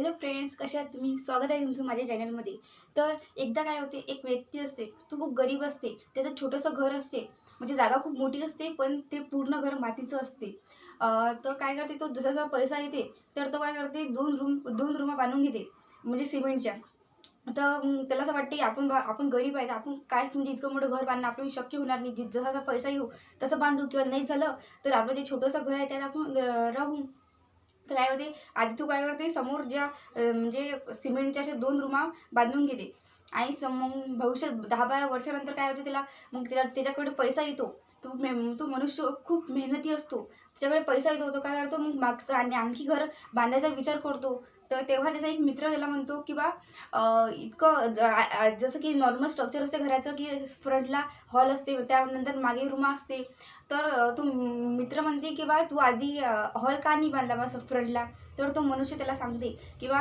Hello friends कशा आहात तुम्ही? स्वागत आहे तुमचं माझ्या चॅनलमध्ये तर एकदा काय होते एक व्यक्ती असते तो खूप गरीब असते त्याचं छोटंसं घर असते म्हणजे जागा खूप मोठी असते पण ते पूर्ण घर मातीचं असते. तर काय करते तो जसा जसा पैसा येते तर तो काय करते दोन रूम दोन रूमा बांधून घेते म्हणजे सिमेंटच्या. तर त्याला असं वाटते की आपण बा- आपण गरीब आहे तर आपण कायच म्हणजे इतकं मोठं घर बांधणं आपल्याला शक्य होणार नाही. जसा जसा पैसा येऊ तसं बांधू किंवा नाही झालं तर आपलं जे छोटंसं घर आहे त्यात आपण राहू. तर काय होते आधी तू काय करते समोर ज्या म्हणजे सिमेंटच्या अशा दोन रुमा बांधून घेते. आणि सम मग भविष्यात दहा बारा वर्षानंतर काय होते त्याला मग त्याला त्याच्याकडे पैसा येतो. तो मे तो मनुष्य खूप मेहनती असतो. त्याच्याकडे पैसा येतो तो काय करतो मग मागचं आणि आणखी घर बांधायचा विचार करतो. तर तेव्हा त्याचा एक मित्र त्याला म्हणतो की बा इतकं ज- जसं की नॉर्मल स्ट्रक्चर असते घराचं की फ्रंटला हॉल असते त्यानंतर मागे रूमा असते. तर तो मित्र म्हणते की बा तू आधी हॉल का नाही बांधला बा फ्रंटला तर तो मनुष्य त्याला सांगते की बा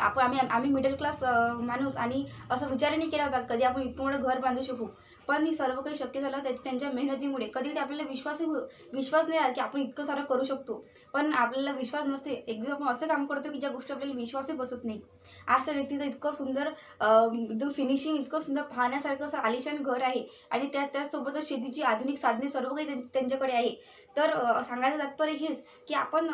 आपण आम्ही आम्ही मिडल क्लास माणूस आणि असं विचार नाही केला होता कधी आपण इतकं मोठं घर बांधू शकू. पण हे सर्व काही शक्य झालं त्या त्यांच्या मेहनतीमुळे. कधी कधी आपल्याला विश्वासही हो विश्वास नाही आला की आपण इतकं सारं करू शकतो. पण आपल्याला विश्वास नसते. एकदम आपण असं काम करतो की ज्या गोष्टी आपल्याला विश्वासही बसत नाही. आज त्या व्यक्तीचं इतकं सुंदर एकदम फिनिशिंग इतकं सुंदर पाहण्यासारखं असं आलिशान घर आहे. आणि त्या त्यासोबतच शेतीची आधुनिक साधने सर्व काही त्यांच्याकडे आहे. तर सांगायचं तात्पर्य हेच की आपण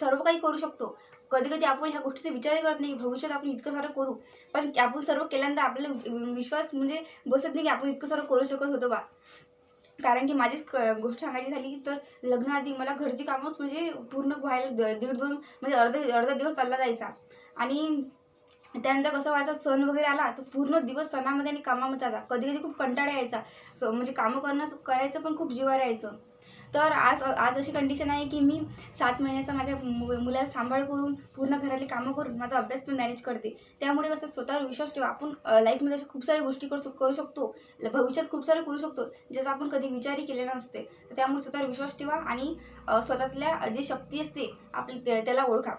सर्व काही करू शकतो. कधी कधी आपण ह्या गोष्टीचा विचारही करत नाही. भविष्यात आपण इतकं सारं करू. पण आपण सर्व केल्यानंतर आपल्याला विश्वास म्हणजे बसत नाही की आपण इतकं सारं करू शकत होतो बा. कारण की माझीच गोष्ट सांगायची झाली तर लग्नाआधी मला घरची कामच म्हणजे पूर्ण व्हायला द- दीड दोन म्हणजे अर्धा अर्धा दिवस चालला जायचा. आणि त्यानंतर कसं व्हायचा सण वगैरे आला तर पूर्ण दिवस सणामध्ये आणि कामामध्ये जायचा कधी कधी खूप कंटाळा यायचा. स म्हणजे कामं करणं करायचं पण खूप जिवार यायचं. तर आज आज अशी कंडिशन आहे की मी सात महिन्याचा माझ्या मु मुलाला सांभाळ करून पूर्ण घरातली कामं करून माझा अभ्यास पण मॅनेज करते. त्यामुळे कसं स्वतःवर विश्वास ठेवा आपण लाईफमध्ये अशा खूप साऱ्या गोष्टी करू करू शकतो. भविष्यात खूप सारे करू शकतो ज्याचा आपण कधी विचारही केलेला नसते. तर त्यामुळे स्वतःवर विश्वास ठेवा आणि स्वतःतल्या जे शक्ती असते आपली त्याला ओळखा.